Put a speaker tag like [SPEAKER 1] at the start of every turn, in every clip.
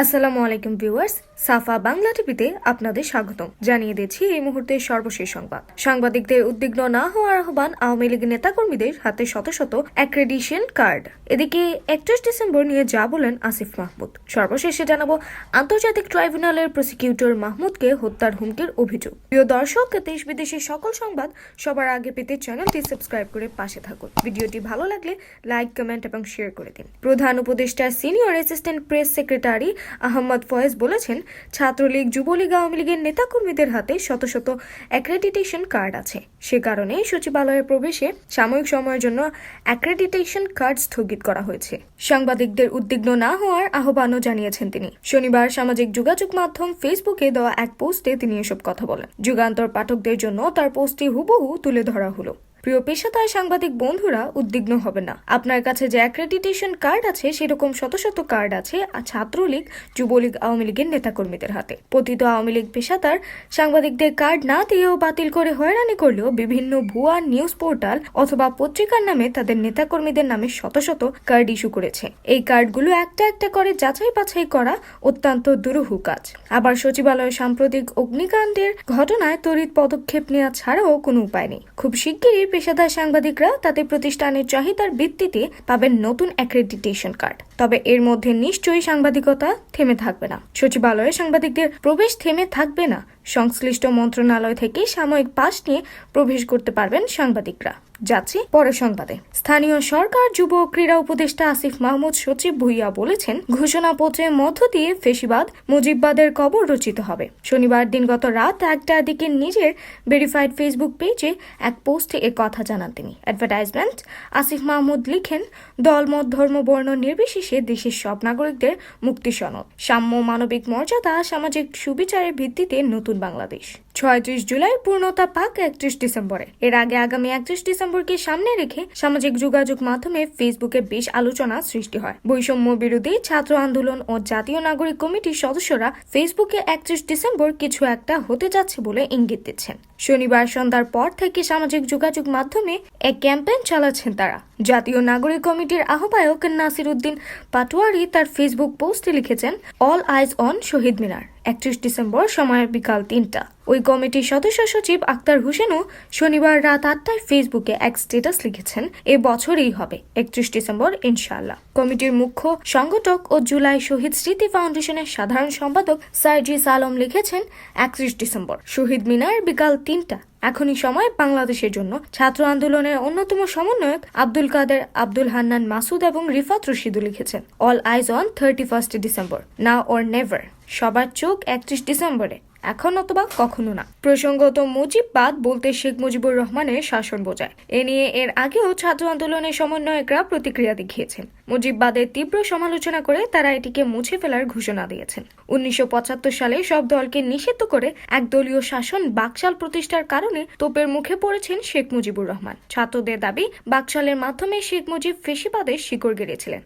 [SPEAKER 1] আসসালামু আলাইকুম ভিউয়ার্স, সাফা বাংলা টিভিতে আপনাদের স্বাগতম। জানিয়ে দিচ্ছি এই মুহূর্তের সর্বশেষ সংবাদ। সাংবাদিকদের উদ্বিগ্ন না হওয়ার আহ্বান আওয়ামী লীগ নেতাকর্মীদের হাতে শত শত অ্যাক্রেডিশন কার্ড। এদিকে একত্রিশ ডিসেম্বর নিয়ে যা বলেন আসিফ মাহমুদ। সর্বশেষে জানাব, আন্তর্জাতিক ট্রাইব্যুনালের প্রসিকিউটর মাহমুদকে হত্যার হুমকির অভিযোগ। প্রিয় দর্শক, দেশ বিদেশের সকল সংবাদ সবার আগে পেতে চ্যানেলটি সাবস্ক্রাইব করে পাশে থাকুন। ভিডিওটি ভালো লাগলে লাইক, কমেন্ট এবং শেয়ার করে দিন। প্রধান উপদেষ্টা, senior assistant press secretary Ahmad Faiz বলেছেন, ছাত্রলীগ, যুবলীগ, আওয়ামী লীগের নেতাকর্মীদের হাতে শত শত অ্যাক্রেডিটেশন কার্ড আছে। সে কারণে সচিবালয়ে প্রবেশে সাময়িক সময়ের জন্য অ্যাক্রেডিটেশন কার্ড স্থগিত করা হয়েছে। সাংবাদিকদের উদ্বিগ্ন না হওয়ার আহ্বানও জানিয়েছেন তিনি। শনিবার সামাজিক যোগাযোগ মাধ্যম ফেসবুকে দেওয়া এক পোস্টে তিনি এসব কথা বলেন। যুগান্তর পাঠকদের জন্য তার পোস্টটি হুবহু তুলে ধরা হলো। প্রিয় পেশাদার সাংবাদিক বন্ধুরা, উদ্বিগ্ন হবে না। আপনার কাছে যে অ্যাক্রেডিটেশন কার্ড আছে, সেরকম শত শত কার্ড আছে ছাত্রলীগ, যুবলীগ, আওয়ামী লীগের নেতাকর্মীদের হাতে। পতিত আওয়ামী লীগ পেশাদার সাংবাদিকদের কার্ড না দিয়েও বাতিল করে হয়রানি করলেও বিভিন্ন ভুয়া নিউজ পোর্টাল অথবা পত্রিকার নামে তাদের নেতাকর্মীদের নামে শত শত কার্ড ইস্যু করেছে। এই কার্ডগুলো একটা একটা করে যাচাই বাছাই করা অত্যন্ত দুরূহ কাজ। আবার সচিবালয়ের সাম্প্রতিক অগ্নিকাণ্ডের ঘটনায় তড়িৎ পদক্ষেপ নেওয়া ছাড়াও কোনো উপায় নেই। খুব শিগগিরই পেশাদার সাংবাদিকরা তাদের প্রতিষ্ঠানের চাহিদার ভিত্তিতে পাবেন নতুন অ্যাক্রেডিটেশন কার্ড তবে এর মধ্যে নিশ্চয়ই সাংবাদিকতা থেমে থাকবে না। সচিবালয়ে সাংবাদিকদের প্রবেশ থেমে থাকবে না। সংশ্লিষ্ট মন্ত্রণালয় থেকে সাময়িক পাশ নিয়ে প্রবেশ করতে পারবেন সাংবাদিকরা। যাচ্ছি পরের সংবাদে। স্থানীয় সরকার, যুব ক্রীড়া উপদেষ্টা আসিফ মাহমুদ সচিব ভুইয়া বলেছেন ঘোষণাপত্রের মধ্য দিয়ে ফেসিবাদ, মুজিববাদের কবর রচিত হবে। শনিবার দিন গত রাত একটার দিকে নিজের ভেরিফাইড ফেসবুক পেজে এক পোস্টে এ কথা জানান তিনি। অ্যাডভার্টাইজমেন্ট আসিফ মাহমুদ লিখেন দলমত ধর্ম, বর্ণ নির্বিশেষে দেশের সব নাগরিকদের মুক্তি সনদ। সাম্য, মানবিক মর্যাদা, সামাজিক সুবিচারের ভিত্তিতে নতুন বাংলাদেশ। ছয়ত্রিশ জুলাই পূর্ণতা পাক একত্রিশ ডিসেম্বরে। এর আগে আগামী একত্রিশ ডিসেম্বরকে সামনে রেখে সামাজিক যোগাযোগ মাধ্যমে ফেসবুকে বেশ আলোচনা সৃষ্টি হয়। বৈষম্য বিরোধী ছাত্র আন্দোলন ও জাতীয় নাগরিক কমিটির সদস্যরা ফেসবুকে একত্রিশ ডিসেম্বর কিছু একটা হতে যাচ্ছে বলে ইঙ্গিত দিচ্ছেন। শনিবার সন্ধ্যার পর থেকে সামাজিক যোগাযোগ মাধ্যমে এক ক্যাম্পেইন চালাচ্ছেন তারা। জাতীয় নাগরিক কমিটির আহ্বায়ক নাসির উদ্দিন পাটোয়ারি তার ফেসবুক পোস্টে লিখেছেন, অল আইজ অন শহীদ মিনার। একত্রিশ ডিসেম্বর, সময় বিকাল তিনটা। ওই কমিটির সদস্য সচিব আক্তার হোসেনও শনিবার রাত আটটায় ফেসবুকে এক স্ট্যাটাস লিখেছেন, এ বছরই হবে, একত্রিশ ডিসেম্বর, ইনশাআল্লাহ। কমিটির মুখ্য সংগঠক ও জুলাই শহীদ স্মৃতি ফাউন্ডেশনের সাধারণ সম্পাদক সার্জিস আলম লিখেছেন, একত্রিশ ডিসেম্বর, শহীদ মিনার বিকাল তিনটা। এখনই সময় বাংলাদেশের জন্য। ছাত্র আন্দোলনের অন্যতম সমন্বয়ক আব্দুল কাদের, আব্দুল হান্নান মাসুদ এবং রিফাত রশিদু লিখেছেন all eyes on thirty first December now or never সবার চোখ একত্রিশ ডিসেম্বরে, এখন অথবা কখনো না। প্রসঙ্গত মুজিববাদ বলতে শেখ মুজিবুর রহমানের শাসন বোঝায়। এ নিয়ে এর আগেও ছাত্র আন্দোলনের সমন্বয়করা প্রতিক্রিয়া দেখিয়েছেন। মুজিববাদের তীব্র সমালোচনা করে তারা এটিকে মুছে ফেলার ঘোষণা দিয়েছেন। উনিশশো পঁচাত্তর সালে সব দলকে নিষিদ্ধ করে একদলীয় শাসন বাকশাল প্রতিষ্ঠার কারণে তোপের মুখে পড়েছেন শেখ মুজিবুর রহমান। ছাত্রদের দাবি, বাকশালের মাধ্যমে শেখ মুজিব ফেসিবাদের শিকড় গেড়েছিলেন।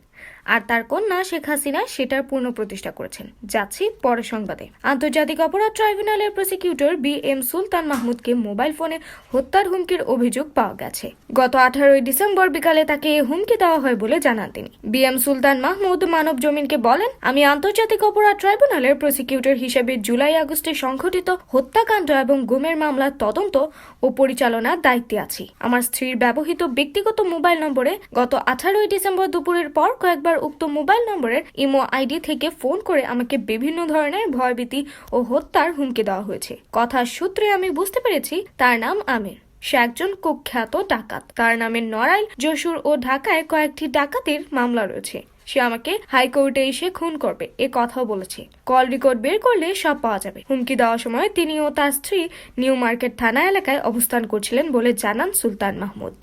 [SPEAKER 1] আর তার কন্যা শেখ হাসিনা সেটার পূর্ণ প্রতিষ্ঠা করেছেন। যাচ্ছি পরের সংবাদে। আন্তর্জাতিক অপরাধ ট্রাইব্যুনালের প্রসিকিউটর বি এম সুলতান মাহমুদকে মোবাইল ফোনে হত্যার হুমকির অভিযোগ পাওয়া গেছে। গত আঠারোই ডিসেম্বর বিকালে তাকে হুমকি দেওয়া হয় বলে জানান তিনি। বি এম সুলতান মাহমুদ মানব জমিনকে বলেন, আমি আন্তর্জাতিক অপরাধ ট্রাইব্যুনালের প্রসিকিউটর হিসেবে জুলাই আগস্টে সংঘটিত হত্যাকাণ্ড এবং গুমের মামলার তদন্ত ও পরিচালনার দায়িত্বে আছি। আমার স্ত্রীর ব্যবহৃত ব্যক্তিগত মোবাইল নম্বরে গত আঠারোই ডিসেম্বর দুপুরের পর কয়েকবার উক্ত মোবাইল নম্বরের ইমো আইডি থেকে ফোন করে আমাকে বিভিন্ন ধরনের ভয়ভীতি ও হত্যার হুমকি দেওয়া হয়েছে। কথার সূত্রে আমি বুঝতে পেরেছি, তার নাম আমির। সে একজন কুখ্যাত ডাকাত। তার নামে নড়াইল, যশোর ও ঢাকায় কয়েকটি ডাকাতির মামলা রয়েছে। সে আমাকে হাইকোর্টে এসে খুন করবে, এ কথাও বলেছে। কল রেকর্ড বের করলে সব পাওয়া যাবে। হুমকি দেওয়ার সময় তিনি ও তার স্ত্রী নিউ মার্কেট থানা এলাকায় অবস্থান করছিলেন বলে জানান সুলতান মাহমুদ।